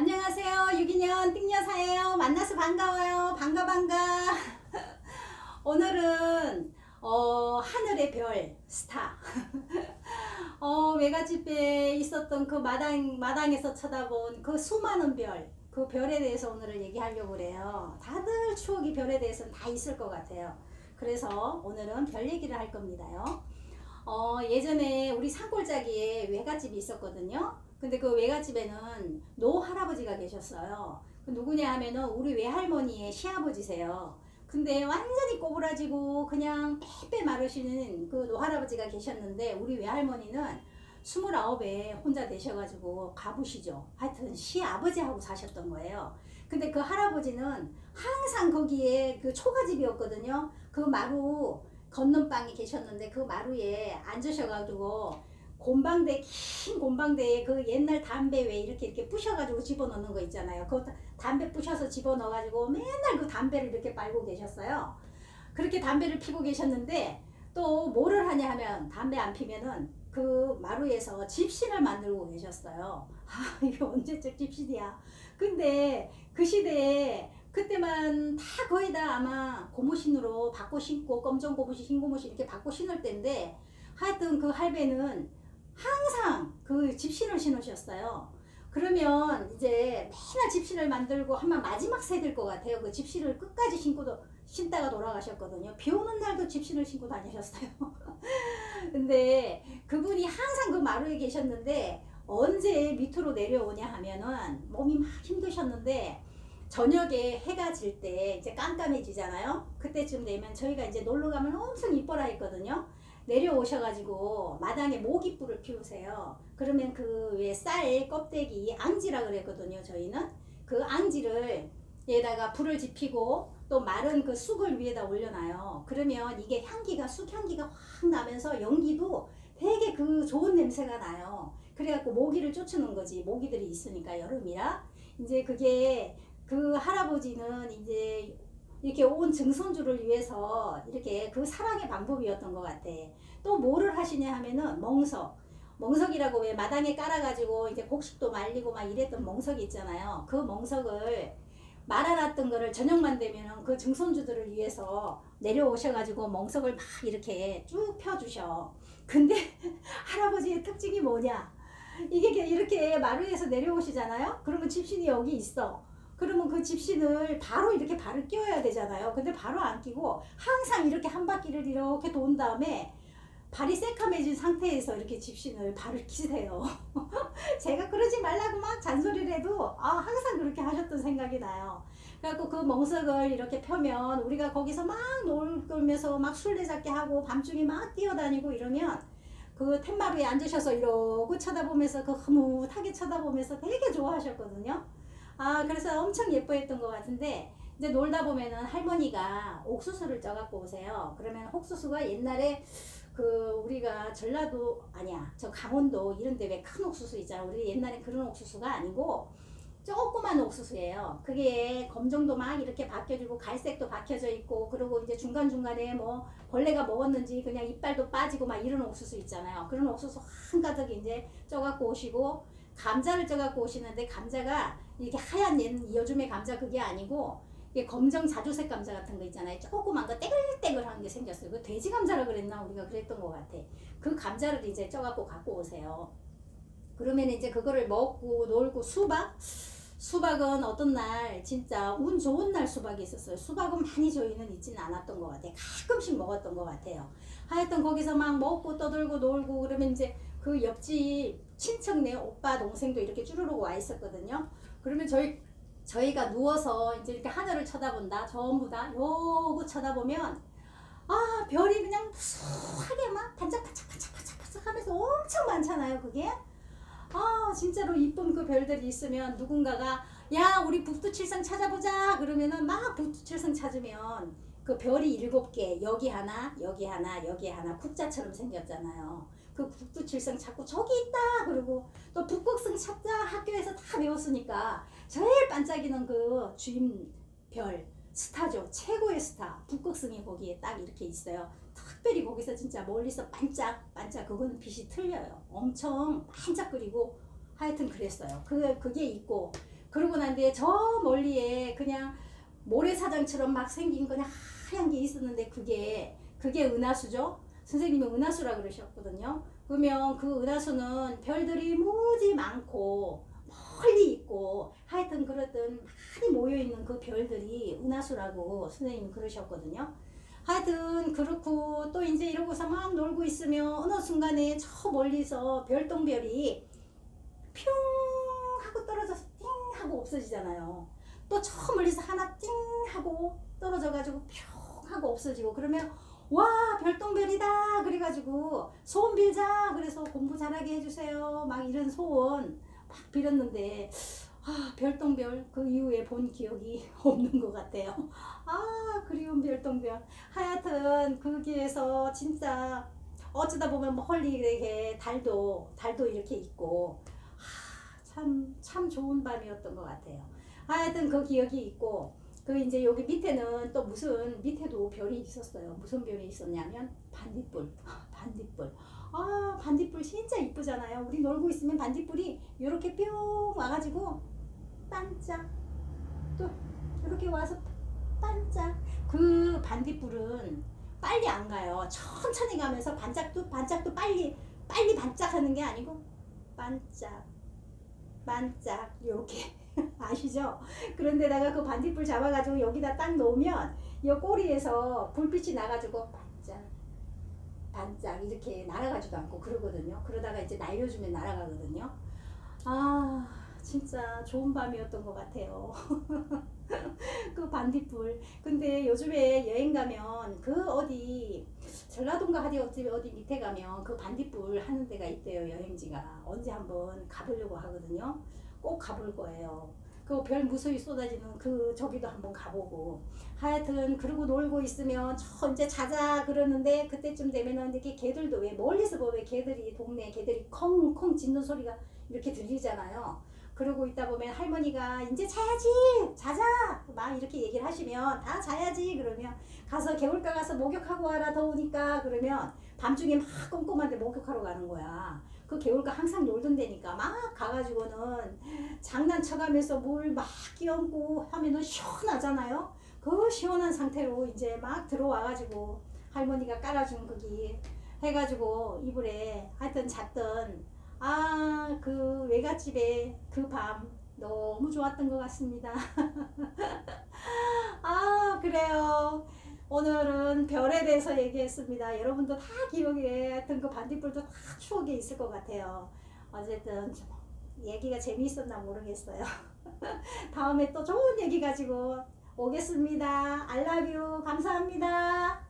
안녕하세요. 유기년 띵여사예요. 만나서 반가워요. 반가 반가. 오늘은 어, 하늘의 별 스타. 어, 외갓집에 있었던 그 마당 마당에서 쳐다본 그 수많은 별. 그 별에 대해서 오늘은 얘기하려고 그래요. 다들 추억이 별에 대해서는 다 있을 것 같아요. 그래서 오늘은 별 얘기를 할 겁니다요. 어, 예전에 우리 산골짜기에 외갓집이 있었거든요. 근데 그 외갓집에는 노 할아버지가 계셨어요. 그 누구냐 하면은 우리 외할머니의 시아버지세요. 근데 완전히 꼬부라지고 그냥 빼빼 마르시는 그 노 할아버지가 계셨는데 우리 외할머니는 스물아홉에 혼자 되셔가지고 가부시죠. 하여튼 시아버지하고 사셨던 거예요. 근데 그 할아버지는 항상 거기에 그 초가집이었거든요. 그 마루 건넌방에 계셨는데 그 마루에 앉으셔가지고 곰방대 긴 곰방대에 그 옛날 담배 왜 이렇게 이렇게 부셔가지고 집어넣는 거 있잖아요. 그 담배 부셔서 집어넣어가지고 맨날 그 담배를 이렇게 빨고 계셨어요. 그렇게 담배를 피고 계셨는데 또 뭐를 하냐 하면 담배 안 피면은 그 마루에서 집신을 만들고 계셨어요. 아 이게 언제적 집신이야. 근데 그 시대에 그때만 다 거의 다 아마 고무신으로 바꿔 신고 검정 고무신 흰 고무신 이렇게 바꿔 신을 때인데 하여튼 그 할배는 항상 그 집신을 신으셨어요. 그러면 이제 맨날 집신을 만들고 아마 마지막 세대일 것 같아요. 그 집신을 끝까지 신고도 신다가 돌아가셨거든요. 비 오는 날도 집신을 신고 다니셨어요. 근데 그분이 항상 그 마루에 계셨는데 언제 밑으로 내려오냐 하면은 몸이 막 힘드셨는데 저녁에 해가 질 때 이제 깜깜해지잖아요. 그때쯤 되면 저희가 이제 놀러 가면 엄청 이뻐라 했거든요. 내려오셔가지고 마당에 모기불을 피우세요. 그러면 그 왜 쌀 껍데기 앙지라 그랬거든요. 저희는 그 앙지를 에다가 불을 지피고 또 마른 그 쑥을 위에다 올려놔요. 그러면 이게 향기가 쑥 향기가 확 나면서 연기도 되게 그 좋은 냄새가 나요. 그래갖고 모기를 쫓아놓은 거지. 모기들이 있으니까 여름이라 이제 그게 그 할아버지는 이제 이렇게 온 증손주를 위해서 이렇게 그 사랑의 방법이었던 것 같아. 또 뭐를 하시냐 하면은 멍석. 멍석이라고 왜 마당에 깔아가지고 이제 곡식도 말리고 막 이랬던 멍석이 있잖아요. 그 멍석을 말아놨던 거를 저녁만 되면은 그 증손주들을 위해서 내려오셔가지고 멍석을 막 이렇게 쭉 펴주셔. 근데 할아버지의 특징이 뭐냐? 이게 이렇게 마루에서 내려오시잖아요? 그러면 집신이 여기 있어. 그러면 그 집신을 바로 이렇게 발을 끼워야 되잖아요. 근데 바로 안 끼고 항상 이렇게 한 바퀴를 이렇게 돈 다음에 발이 새카매진 상태에서 이렇게 집신을 발을 끼세요. 제가 그러지 말라고 막 잔소리를 해도 아, 항상 그렇게 하셨던 생각이 나요. 그래갖고 그 멍석을 이렇게 펴면 우리가 거기서 막 놀면서 막 술래잡기 하고 밤중에 막 뛰어다니고 이러면 그 툇마루에 앉으셔서 이러고 쳐다보면서 그 흐뭇하게 쳐다보면서 되게 좋아하셨거든요. 아, 그래서 엄청 예뻐했던 것 같은데, 이제 놀다 보면은 할머니가 옥수수를 쪄갖고 오세요. 그러면 옥수수가 옛날에 그 우리가 전라도, 아니야, 저 강원도 이런 데 왜 큰 옥수수 있잖아. 우리 옛날에 그런 옥수수가 아니고, 조그만 옥수수예요. 그게 검정도 막 이렇게 바뀌어지고 갈색도 박혀져 있고 그리고 이제 중간중간에 뭐 벌레가 먹었는지 그냥 이빨도 빠지고 막 이런 옥수수 있잖아요. 그런 옥수수 한가득 이제 쪄갖고 오시고 감자를 쪄갖고 오시는데 감자가 이렇게 하얀 얘는 요즘의 감자 그게 아니고 이게 검정 자주색 감자 같은 거 있잖아요. 조그만 거 떼글떼글한 게 생겼어요. 그 돼지 감자라 그랬나 우리가 그랬던 것 같아. 그 감자를 이제 쪄갖고 갖고 오세요. 그러면 이제 그거를 먹고 놀고 수박 수박은 어떤 날 진짜 운 좋은 날 수박이 있었어요. 수박은 많이 저희는 있지는 않았던 것 같아요. 가끔씩 먹었던 것 같아요. 하여튼 거기서 막 먹고 떠들고 놀고 그러면 이제 그 옆집 친척네 오빠 동생도 이렇게 쭈르륵 와 있었거든요. 그러면 저희 저희가 누워서 이제 이렇게 하늘을 쳐다본다. 전부 다 요거 쳐다보면 아 별이 그냥 무수하게 막 반짝반짝반짝반짝 하면서 엄청 많잖아요. 그게 아 진짜로 이쁜 그 별들이 있으면 누군가가 야 우리 북두칠성 찾아보자 그러면은 막 북두칠성 찾으면 그 별이 일곱 개 여기 하나 여기 하나 여기 하나 국자처럼 생겼잖아요. 그 북두칠성 찾고 저기 있다 그리고 또 북극성 찾자 학교에서 다 배웠으니까 제일 반짝이는 그 주임 별 스타죠 최고의 스타 북극성이 거기에 딱 이렇게 있어요. 특별히 거기서 진짜 멀리서 반짝 반짝 그거는 빛이 틀려요. 엄청 반짝거리고 하여튼 그랬어요. 그 그게 있고 그러고 난 뒤에 저 멀리에 그냥 모래사장처럼 막 생긴 그냥 하얀 게 있었는데 그게 그게 은하수죠. 선생님이 은하수라 그러셨거든요. 그러면 그 은하수는 별들이 무지 많고 멀리 있고 하여튼 그랬던 많이 모여 있는 그 별들이 은하수라고 선생님이 그러셨거든요. 하여튼 그렇고 또 이제 이러고서 막 놀고 있으면 어느 순간에 저 멀리서 별똥별이 뿅 하고 떨어져서 띵 하고 없어지잖아요. 또 저 멀리서 하나 띵 하고 떨어져 가지고 뿅 하고 없어지고 그러면 와 별똥별이다. 그래가지고 소원 빌자. 그래서 공부 잘하게 해주세요. 막 이런 소원 막 빌었는데 아 별똥별 그 이후에 본 기억이 없는 것 같아요. 아 그리운 별똥별. 하여튼 거기에서 진짜 어쩌다 보면 멀리 이렇게 달도 달도 이렇게 있고 참참 좋은 밤이었던 것 같아요. 하여튼 그 기억이 있고 그 이제 여기 밑에는 또 무슨 밑에도 별이 있었어요. 무슨 별이 있었냐면 반딧불. 반딧불. 아 반딧불 진짜 이쁘잖아요. 우리 놀고 있으면 반딧불이 이렇게 뿅 와가지고 반짝 또 이렇게 와서 반짝. 그 반딧불은 빨리 안 가요. 천천히 가면서 반짝도 반짝도 빨리 빨리 반짝하는 게 아니고 반짝 반짝 이렇게 아시죠? 그런데다가 그 반딧불 잡아가지고 여기다 딱 놓으면 이 꼬리에서 불빛이 나가지고 반짝 반짝 이렇게 날아가지도 않고 그러거든요. 그러다가 이제 날려주면 날아가거든요. 아 진짜 좋은 밤이었던 것 같아요. 그 반딧불. 근데 요즘에 여행 가면 그 어디 전라도인가 어디 어디 어디 밑에 가면 그 반딧불 하는 데가 있대요 여행지가 언제 한번 가보려고 하거든요. 꼭 가볼 거예요. 그 별 무수히 쏟아지는 그 저기도 한번 가보고 하여튼 그러고 놀고 있으면 저 이제 자자 그러는데 그때쯤 되면은 이렇게 개들도 왜 멀리서 보면 개들이 동네 개들이 콩콩 짖는 소리가 이렇게 들리잖아요. 그러고 있다 보면 할머니가 이제 자야지 자자 막 이렇게 얘기를 하시면 다 자야지 그러면 가서 개울가 가서 목욕하고 와라 더우니까 그러면 밤중에 막 꼼꼼한데 목욕하러 가는 거야. 그 개울가 항상 놀던 데니까 막 가가지고는 장난쳐가면서 물 막 끼얹고 하면은 시원하잖아요. 그 시원한 상태로 이제 막 들어와가지고 할머니가 깔아준 거기 해가지고 이불에 하여튼 잤던 아 그 외갓집에 그 밤 너무 좋았던 것 같습니다. 아 그래요. 오늘은 별에 대해서 얘기했습니다. 여러분도 다 기억에 하여튼 그 반딧불도 다 추억에 있을 것 같아요. 어쨌든 좀 얘기가 재미있었나 모르겠어요. 다음에 또 좋은 얘기 가지고 오겠습니다. You. 감사합니다.